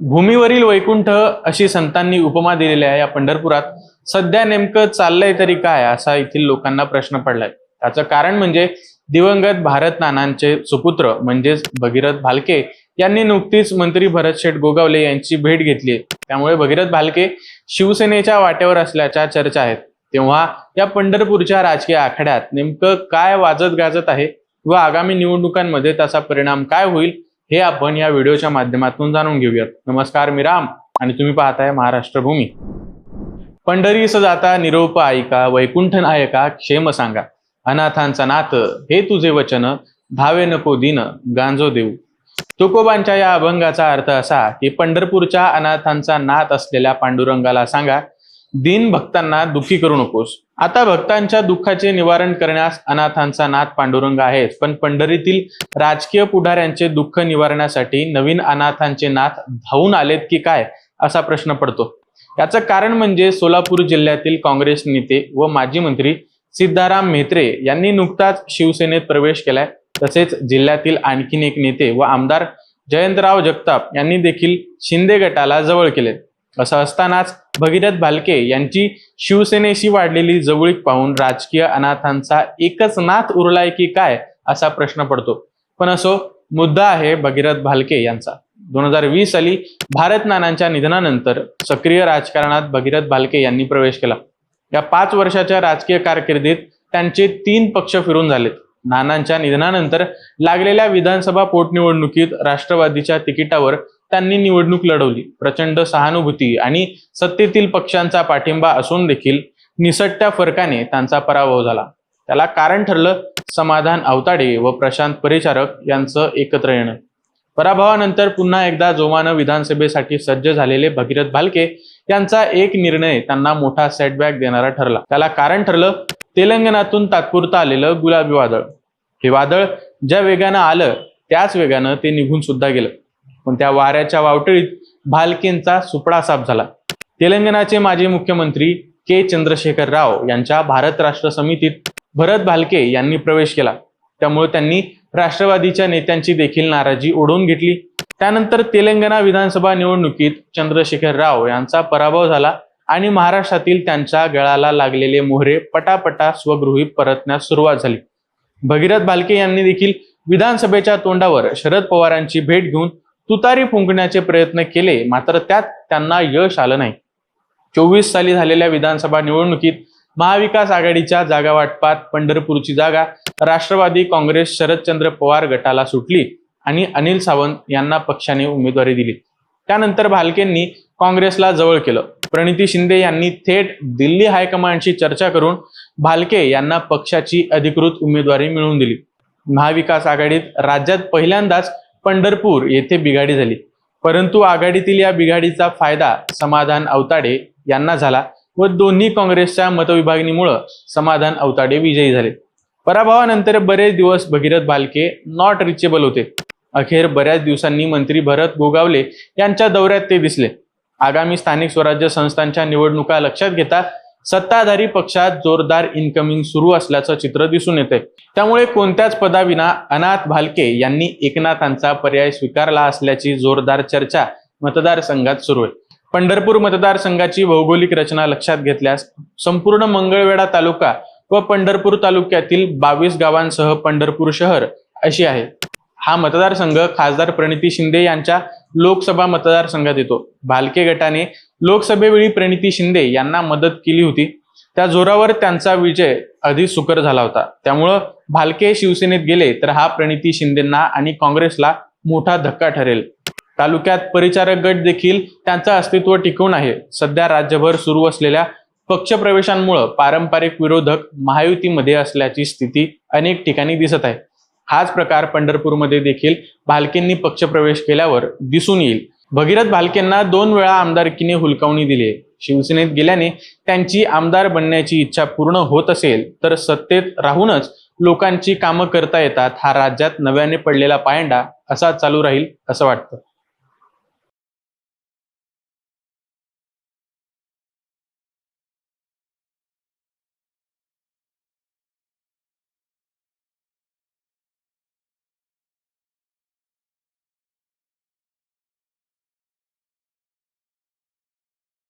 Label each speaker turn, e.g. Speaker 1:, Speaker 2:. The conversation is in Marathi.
Speaker 1: भूमीवरील वैकुंठ अशी संतांनी उपमा दिलेली आहे या पंढरपुरात. सध्या नेमकं चाललंय तरी काय असा येथील लोकांना प्रश्न पडलाय. त्याचं कारण म्हणजे दिवंगत भारत नानांचे सुपुत्र म्हणजेच भगीरथ भालके यांनी नुकतीच मंत्री भरत शेठ गोगावले यांची भेट घेतली त्यामुळे भगीरथ भालके शिवसेनेच्या वाट्यावर असल्याच्या चर्चा आहेत. तेव्हा या पंढरपूरच्या राजकीय आखाड्यात नेमकं काय वाजत गाजत आहे व आगामी निवडणुकांमध्ये त्याचा परिणाम काय होईल हे आपण या व्हिडिओच्या माध्यमातून जाणून घेऊयात. नमस्कार मी राम आणि तुम्ही पाहताय महाराष्ट्र भूमी पंढरीस जाता निरोप ऐका वैकुंठ नायका क्षेम सांगा. अनाथांचा नाथ हे तुझे वचन धावे नको दिन गांजो देऊ. तुकोबांच्या या अभंगाचा अर्थ असा की पंढरपूरच्या अनाथांचा नाथ असलेल्या पांडुरंगाला सांगा दीन भक्तांना दुखी करू नकोस. आता भक्तांच्या दुःखाचे निवारण करण्यास अनाथांचा नाथ पांडुरंग आहेच. पण पंढरीतील राजकीय पुढाऱ्यांचे दुःख निवारण्यासाठी नवीन अनाथांचे नाथ धावून आलेत की काय असा प्रश्न पडतो. याचं कारण म्हणजे सोलापूर जिल्ह्यातील काँग्रेस नेते व माजी मंत्री सिद्धाराम म्हेत्रे यांनी नुकताच शिवसेनेत प्रवेश केलाय. तसेच जिल्ह्यातील आणखीन एक नेते व आमदार जयंतराव जगताप यांनी देखील शिंदे गटाला जवळ केले असं असतानाच भगीरथ भालके यांची शिवसेनेशी वाढलेली जवळीक पाहून राजकीय अनाथांचा एकच नाथ उरलाय की काय असा प्रश्न पडतो. पण असो मुद्दा आहे भगीरथ भालके यांचा. दोन हजार वीस साली भारत नानांच्या निधनानंतर सक्रिय राजकारणात भगीरथ भालके यांनी प्रवेश केला. या पाच वर्षाच्या राजकीय कारकिर्दीत त्यांचे तीन पक्ष फिरून झालेत. नानांच्या निधनानंतर लागलेल्या विधानसभा पोटनिवडणुकीत राष्ट्रवादीच्या तिकिटावर त्यांनी निवडणूक लढवली. प्रचंड सहानुभूती आणि सत्तेतील पक्षांचा पाठिंबा असून देखील निसटत्या फरकाने त्यांचा पराभव झाला. त्याला कारण ठरलं समाधान अवताडे व प्रशांत परिचारक यांचं एकत्र येणं. पराभवानंतर पुन्हा एकदा जोमानं विधानसभेसाठी सज्ज झालेले भगीरथ भालके यांचा एक निर्णय त्यांना मोठा सेटबॅक देणारा ठरला. त्याला कारण ठरलं तेलंगणातून तात्पुरतं आलेलं गुलाबी वादळ. हे वादळ ज्या वेगानं आलं त्याच वेगानं ते निघून सुद्धा गेलं. पण त्या वाऱ्याच्या वावटळीत भालकेंचा सुपडा साफ झाला. तेलंगणाचे माजी मुख्यमंत्री के. चंद्रशेखर राव यांच्या भारत राष्ट्र समितीत भरत भालके यांनी प्रवेश केला. त्यामुळे त्यांनी राष्ट्रवादीच्या नेत्यांची देखील नाराजी ओढवून घेतली. त्यानंतर तेलंगणा विधानसभा निवडणुकीत चंद्रशेखर राव यांचा पराभव झाला आणि महाराष्ट्रातील त्यांच्या गळाला लागलेले मोहरे पटापटा स्वगृही परतण्यास सुरुवात झाली. भगीरथ भालके यांनी देखील विधानसभेच्या तोंडावर शरद पवारांची भेट घेऊन तुतारी फुंकण्याचे प्रयत्न केले. मात्र त्यात त्यांना यश आलं नाही. चोवीस साली झालेल्या विधानसभा निवडणुकीत महाविकास आघाडीच्या जागा वाटपात पंढरपूरची जागा राष्ट्रवादी काँग्रेस शरदचंद्र पवार गटाला सुटली आणि अनिल सावंत यांना पक्षाने उमेदवारी दिली. त्यानंतर भालकेंनी काँग्रेसला जवळ केलं. प्रणिती शिंदे यांनी थेट दिल्ली हायकमांडशी चर्चा करून भालके यांना पक्षाची अधिकृत उमेदवारी मिळवून दिली. महाविकास आघाडीत राज्यात पहिल्यांदाच पंढरपूर येथे बिघाडी झाली. परंतु आघाडीतील या बिघाडीचा फायदा समाधान अवताडे यांना झाला व दोन्ही काँग्रेसच्या मतविभागणीमुळं समाधान अवताडे विजयी झाले. पराभवानंतर बरेच दिवस भगीरथ भालके नॉट रिचेबल होते. अखेर बऱ्याच दिवसांनी मंत्री भरत गोगावले यांच्या दौऱ्यात ते दिसले. आगामी स्थानिक स्वराज्य संस्थांच्या निवडणुका लक्षात घेता सत्ताधारी पक्षात जोरदार इन्कमिंग सुरू असल्याचं चित्र दिसून येते त्यामुळे कोणत्याच पदाविना अनाथ भालके यांनी एकनाथांचा पर्याय स्वीकारला असल्याची जोरदार चर्चा मतदारसंघात सुरू आहे. पंढरपूर मतदारसंघाची भौगोलिक रचना लक्षात घेतल्यास संपूर्ण मंगळवेढा तालुका व पंढरपूर तालुक्यातील बावीस गावांसह पंढरपूर शहर अशी आहे. हा मतदारसंघ खासदार प्रणिती शिंदे यांच्या लोकसभा मतदारसंघात येतो. भालके गटाने लोकसभेवेळी प्रणिती शिंदे यांना मदत केली होती. त्या जोरावर त्यांचा विजय अधिक सुकर झाला होता. त्यामुळं भालके शिवसेनेत गेले तर हा प्रणिती शिंदेंना आणि काँग्रेसला मोठा धक्का ठरेल. तालुक्यात परिचारक गट देखील त्यांचं अस्तित्व टिकून आहे. सध्या राज्यभर सुरू असलेल्या पक्षप्रवेशांमुळं पारंपरिक विरोधक महायुतीमध्ये असल्याची स्थिती अनेक ठिकाणी दिसत आहे. हाच प्रकार पंढरपूरमध्ये देखील भालकेंनी पक्षप्रवेश केल्यावर दिसून येईल. भगीरथ भालकेंना दोन वेळा आमदारकीने हुलकावणी दिली. आहे शिवसेनेत गेल्याने त्यांची आमदार बनण्याची इच्छा पूर्ण होत असेल तर सत्तेत राहूनच लोकांची कामं करता येतात. हा राज्यात नव्याने पडलेला पायंडा असा चालू राहील असं वाटतं.